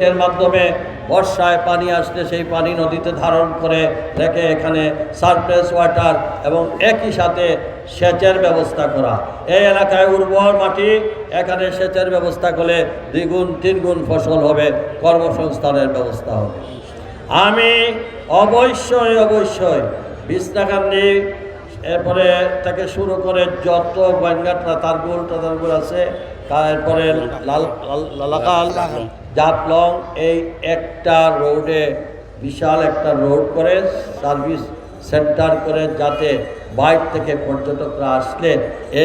এর মাধ্যমে বর্ষায় পানি আসলে সেই পানি নদীতে ধারণ করে রেখে এখানে সারফেস ওয়াটার এবং একই সাথে সেচের ব্যবস্থা করা। এই এলাকায় উর্বর মাটি, এখানে সেচের ব্যবস্থা করলে দ্বিগুণ, তিনগুণ ফসল হবে, কর্মসংস্থানের ব্যবস্থা হবে। আমি অবশ্যই অবশ্যই বিছনাকান্দি এরপরে তাকে শুরু করে যত গঙ্গাটা তারগুল আছে তারপরে লাল, লাল- লালাকাল জাপলং এই একটা রোডে বিশাল একটা রোড করে সার্ভিস সেন্টার করে যাতে বাইর থেকে পর্যটকরা আসলে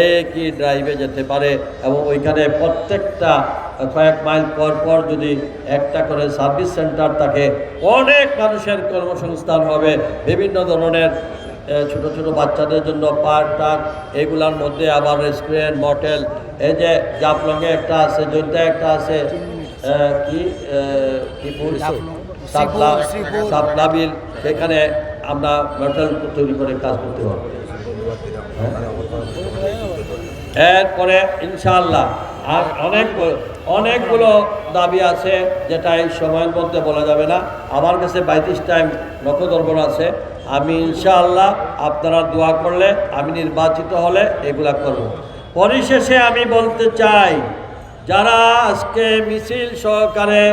একই ড্রাইভে যেতে পারে এবং ওইখানে প্রত্যেকটা কয়েক মাইল পর পর যদি একটা করে সার্ভিস সেন্টার থাকে, অনেক মানুষের কর্মসংস্থান হবে, বিভিন্ন ধরনের ছোট ছোট বাচ্চাদের জন্য পার্ক টার্ক এগুলার মধ্যে আবার রেস্টুরেন্ট মটেল এই যে জাফলংয়ে একটা আছে জৈন্তা একটা আছে কি কি সাপলা সাপলা বিল। সেখানে আমরা মটেল তৈরি করে কাজ করতে পারব। এরপরে ইনশাআল্লাহ আর অনেক অনেকগুলো দাবি আছে যেটা এই সময়ের মধ্যে বলা যাবে না। আমার কাছে বাইত্রিশ টাইম নখদর্পণ আছে। আমি ইনশাআল্লাহ আপনারা দোয়া করলে, আমি নির্বাচিত হলে এগুলা করব। পরিশেষে আমি বলতে চাই, যারা আজকে মিছিল সহকারে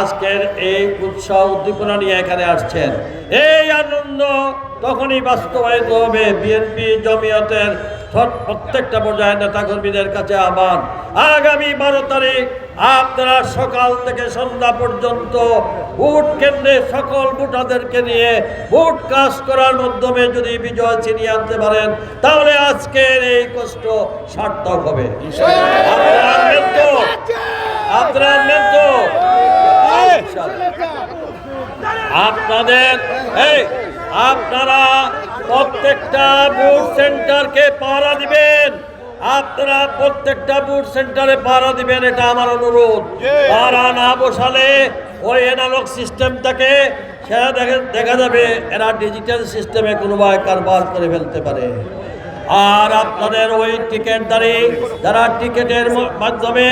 আজকের এই উৎসাহ উদ্দীপনা নিয়ে এখানে আসছেন, এই আনন্দ তখনই বাস্তবায়িত হবে। বিএনপি জমিয়তের প্রত্যেকটা পর্যায়ের নেতাকর্মীদের কাছে আহ্বান, আগামী বারো তারিখ আপনারা সকাল থেকে সন্ধ্যা পর্যন্ত ভোট কেন্দ্রে সকল ভোটারদেরকে নিয়ে ভোট কাজ করার মাধ্যমে যদি বিজয় ছিনিয়ে আনতে পারেন, তাহলে আজকের এই কষ্ট সার্থক হবে। আপনাদের, এই, আপনারা প্রত্যেকটা বুথ সেন্টারকে পাহারা দিবেন। আপনারা প্রত্যেকটা বুথ সেন্টারে পাহারা দিবেন এটা আমার অনুরোধ। পাহারা না বসালে ওই এনালগ সিস্টেমটাকে সেটা দেখা দেখা যাবে এরা ডিজিটাল সিস্টেমে কোনোভাবে কারবার করে ফেলতে পারে। আর আপনাদের ওই টিকিটদারি যারা টিকিটের মাধ্যমে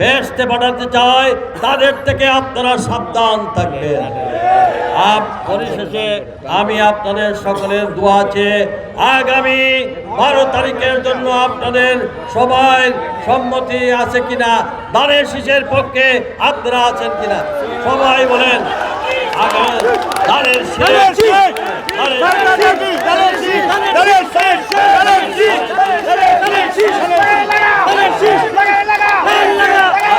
বেসতে পাঠাতে চায় তাদের থেকে আপনারা সাবধান থাকবেন। আপ পরিশেষে আমি আপনাদের সকলের দোয়া আছে আগামী বারো তারিখের জন্য আপনাদের সবাই সম্মতি আছে কিনা দানের শীষের পক্ষে আপনারা আছেন কিনা সবাই বলেন দানের শীষ